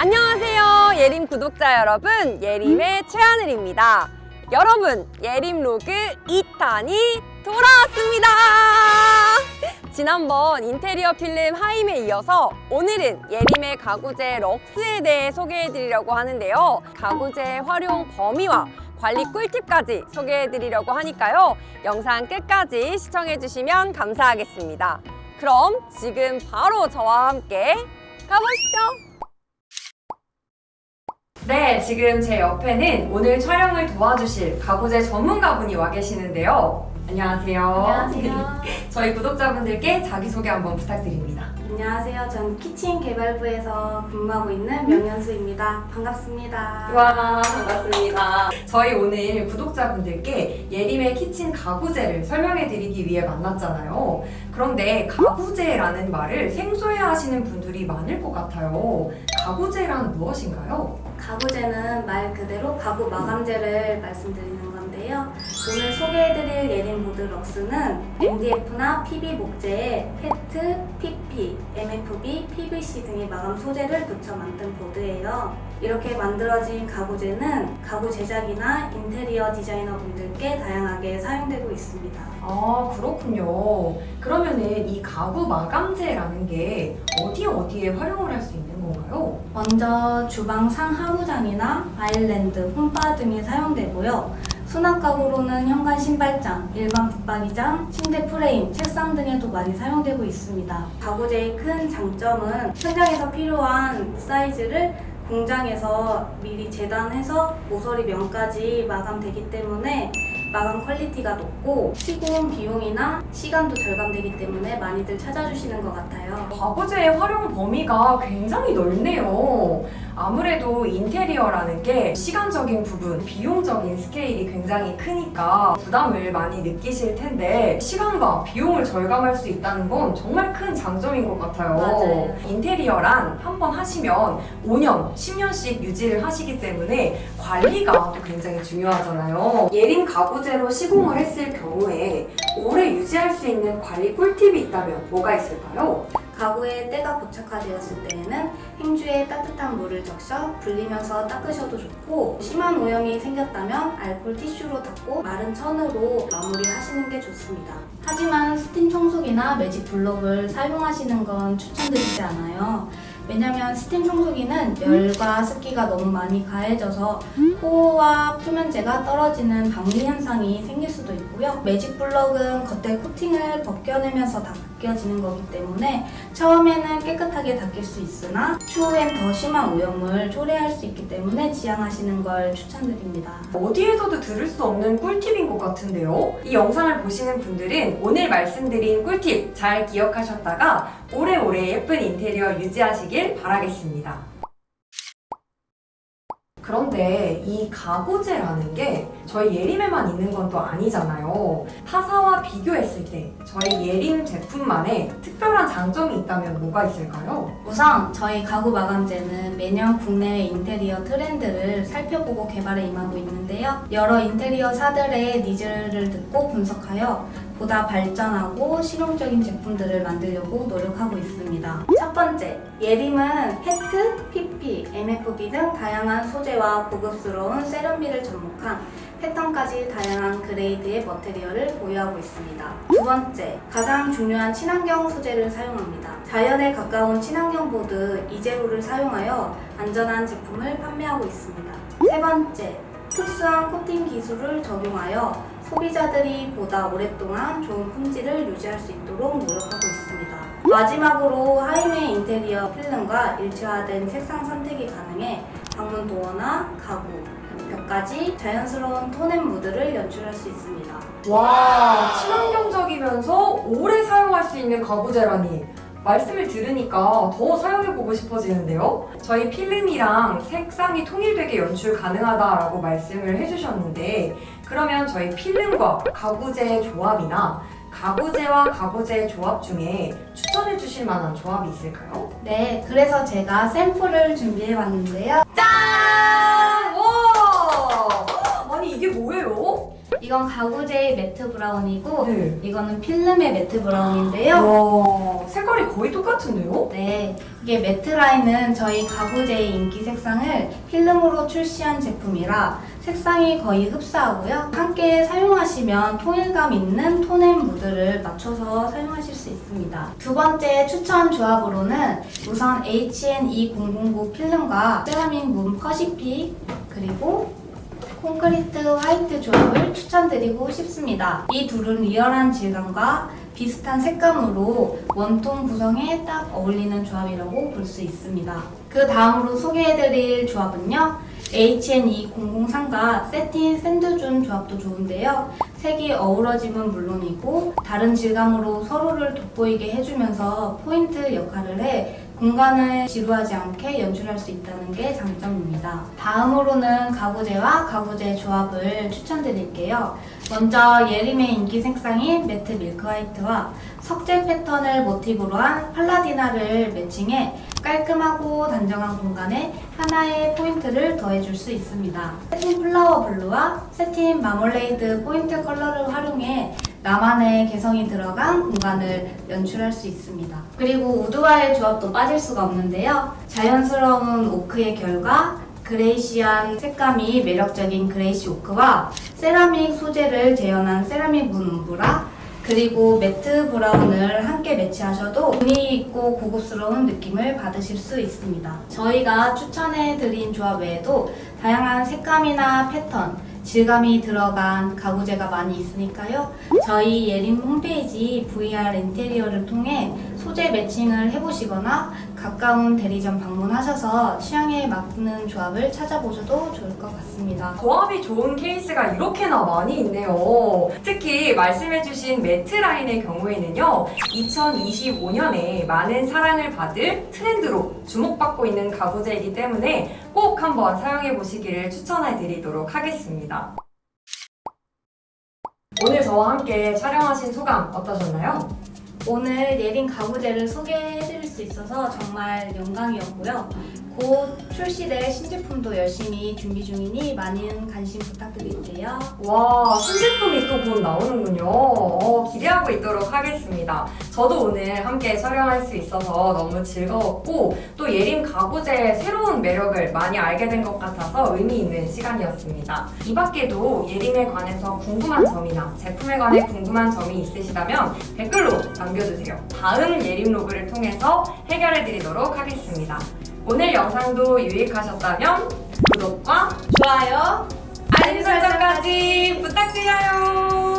안녕하세요. 예림 구독자 여러분. 예림의 최하늘입니다. 여러분, 예림 로그 2탄이 돌아왔습니다. 지난번 인테리어 필름 하임에 이어서 오늘은 예림의 가구재 럭스에 대해 소개해드리려고 하는데요. 가구재 활용 범위와 관리 꿀팁까지 소개해드리려고 하니까요. 영상 끝까지 시청해주시면 감사하겠습니다. 그럼 지금 바로 저와 함께 가보시죠. 네, 지금 제 옆에는 오늘 촬영을 도와주실 가구재 전문가분이 와 계시는데요. 안녕하세요. 안녕하세요. 저희 구독자분들께 자기소개 한번 부탁드립니다. 안녕하세요. 전 키친 개발부에서 근무하고 있는 명현수입니다. 반갑습니다. 와, 반갑습니다. 저희 오늘 구독자분들께 예림의 키친 가구재를 설명해드리기 위해 만났잖아요. 그런데 가구재라는 말을 생소해 하시는 분들이 많을 것 같아요. 가구재란 무엇인가요? 가구재는 말 그대로 가구 마감재를 말씀드리는 건데요. 오늘 소개해드릴 예린 보드 럭스는 MDF나 PB 목재에 페트, PP, MFB, PVC 등의 마감 소재를 붙여 만든 보드예요. 이렇게 만들어진 가구재는 가구 제작이나 인테리어 디자이너 분들께 다양하게 사용되고 있습니다. 아, 그렇군요. 그러면은 이 가구 마감재라는 게 어디 어디에 활용을 할 수 있는 건가요? 먼저 주방 상하부장이나 아일랜드, 홈바 등에 사용되고요. 수납 가구로는 현관 신발장, 일반 붙박이장, 침대 프레임, 책상 등에도 많이 사용되고 있습니다. 가구재의 큰 장점은 현장에서 필요한 사이즈를 공장에서 미리 재단해서 모서리 면까지 마감되기 때문에 마감 퀄리티가 높고 시공 비용이나 시간도 절감되기 때문에 많이들 찾아주시는 것 같아요. 가구재의 활용 범위가 굉장히 넓네요. 아무래도 인테리어라는 게 시간적인 부분, 비용적인 스케일이 굉장히 크니까 부담을 많이 느끼실 텐데 시간과 비용을 절감할 수 있다는 건 정말 큰 장점인 것 같아요. 맞아요. 인테리어란 한 번 하시면 5년, 10년씩 유지를 하시기 때문에 관리가 또 굉장히 중요하잖아요. 예림 가구 재로 시공을 했을 경우에 오래 유지할 수 있는 관리 꿀팁이 있다면 뭐가 있을까요? 가구에 때가 부착화되었을 때에는 행주에 따뜻한 물을 적셔 불리면서 닦으셔도 좋고 심한 오염이 생겼다면 알콜 티슈로 닦고 마른 천으로 마무리하시는 게 좋습니다. 하지만 스팀 청소기나 매직 블록을 사용하시는 건 추천드리지 않아요. 왜냐면 스팀 청소기는 열과 습기가 너무 많이 가해져서 코어와 표면재가 떨어지는 방리 현상이 생길 수도 있고요. 매직 블럭은 겉에 코팅을 벗겨내면서 닦 여지는 거기 때문에 처음에는 깨끗하게 닦일 수 있으나 추후엔 더 심한 오염을 초래할 수 있기 때문에 지양하시는 걸 추천드립니다. 어디에서도 들을 수 없는 꿀팁인 것 같은데요. 이 영상을 보시는 분들은 오늘 말씀드린 꿀팁 잘 기억하셨다가 오래오래 예쁜 인테리어 유지하시길 바라겠습니다. 그런데 이 가구재라는 게 저희 예림에만 있는 건 또 아니잖아요. 타사와 비교했을 때 저희 예림 제품만의 특별한 장점이 있다면 뭐가 있을까요? 우선 저희 가구 마감재는 매년 국내 인테리어 트렌드를 살펴보고 개발에 임하고 있는데요. 여러 인테리어사들의 니즈를 듣고 분석하여 보다 발전하고 실용적인 제품들을 만들려고 노력하고 있습니다. 첫 번째, 예림은 페트, PP, MFB 등 다양한 소재와 고급스러운 세련미를 접목한 패턴까지 다양한 그레이드의 머테리얼을 보유하고 있습니다. 두 번째, 가장 중요한 친환경 소재를 사용합니다. 자연에 가까운 친환경 보드 이제로를 사용하여 안전한 제품을 판매하고 있습니다. 세 번째, 특수한 코팅 기술을 적용하여 소비자들이 보다 오랫동안 좋은 품질을 유지할 수 있도록 노력하고 있습니다. 마지막으로 하이메 인테리어 필름과 일체화된 색상 선택이 가능해 방문 도어나 가구, 벽까지 자연스러운 톤앤 무드를 연출할 수 있습니다. 와, 친환경적이면서 오래 사용할 수 있는 가구재라니. 말씀을 들으니까 더 사용해보고 싶어지는데요. 저희 필름이랑 색상이 통일되게 연출 가능하다라고 말씀을 해주셨는데, 그러면 저희 필름과 가구재의 조합이나 가구재와 가구재의 조합 중에 추천해 주실 만한 조합이 있을까요? 네, 그래서 제가 샘플을 준비해 봤는데요. 짠! 와! 이게 뭐예요? 이건 가구제의 매트 브라운이고 네. 이거는 필름의 매트 브라운인데요. 와, 색깔이 거의 똑같은데요? 네, 이게 매트 라인은 저희 가구제의 인기 색상을 필름으로 출시한 제품이라 색상이 거의 흡사하고요. 함께 사용하시면 통일감 있는 톤 앤 무드를 맞춰서 사용하실 수 있습니다. 두 번째 추천 조합으로는 우선 HN2009 필름과 세라믹 문 퍼시픽 그리고 콘크리트 화이트 조합을 추천드리고 싶습니다. 이 둘은 리얼한 질감과 비슷한 색감으로 원톤 구성에 딱 어울리는 조합이라고 볼 수 있습니다. 그 다음으로 소개해드릴 조합은요. HN2003과 세틴 샌드존 조합도 좋은데요. 색이 어우러짐은 물론이고 다른 질감으로 서로를 돋보이게 해주면서 포인트 역할을 해 공간을 지루하지 않게 연출할 수 있다는 게 장점입니다. 다음으로는 가구제와 가구제 조합을 추천드릴게요. 먼저 예림의 인기 색상인 매트 밀크 화이트와 석재 패턴을 모티브로 한 팔라디나를 매칭해 깔끔하고 단정한 공간에 하나의 포인트를 더해줄 수 있습니다. 세틴 플라워 블루와 세틴 마멀레이드 포인트 컬러를 활용해 나만의 개성이 들어간 공간을 연출할 수 있습니다. 그리고 우드와의 조합도 빠질 수가 없는데요. 자연스러운 오크의 결과 그레이시한 색감이 매력적인 그레이시 오크와 세라믹 소재를 재현한 세라믹 문 움브라 그리고 매트 브라운을 함께 매치하셔도 분위기 있고 고급스러운 느낌을 받으실 수 있습니다. 저희가 추천해드린 조합 외에도 다양한 색감이나 패턴, 질감이 들어간 가구제가 많이 있으니까요. 저희 예림 홈페이지 VR 인테리어를 통해 소재 매칭을 해보시거나 가까운 대리점 방문하셔서 취향에 맞는 조합을 찾아보셔도 좋을 것 같습니다. 조합이 좋은 케이스가 이렇게나 많이 있네요. 특히 말씀해주신 매트 라인의 경우에는요, 2025년에 많은 사랑을 받을 트렌드로 주목받고 있는 가구제이기 때문에 꼭 한번 사용해 보시기를 추천해 드리도록 하겠습니다. 오늘 저와 함께 촬영하신 소감 어떠셨나요? 오늘 예린 가구제를 소개해드릴 수 있어서 정말 영광이었고요. 곧 출시될 신제품도 열심히 준비 중이니 많은 관심 부탁드릴게요. 와, 신제품이 또 곧 나오는군요. 어, 기대하고 있도록 하겠습니다. 저도 오늘 함께 촬영할 수 있어서 너무 즐거웠고, 또 예림 가구제의 새로운 매력을 많이 알게 된 것 같아서 의미 있는 시간이었습니다. 이 밖에도 예림에 관해서 궁금한 점이나 제품에 관해 궁금한 점이 있으시다면 댓글로 남겨주세요. 다음 예림 로그를 통해서 해결해 드리도록 하겠습니다. 오늘 영상도 유익하셨다면 구독과 좋아요. 알림 설정까지 부탁드려요.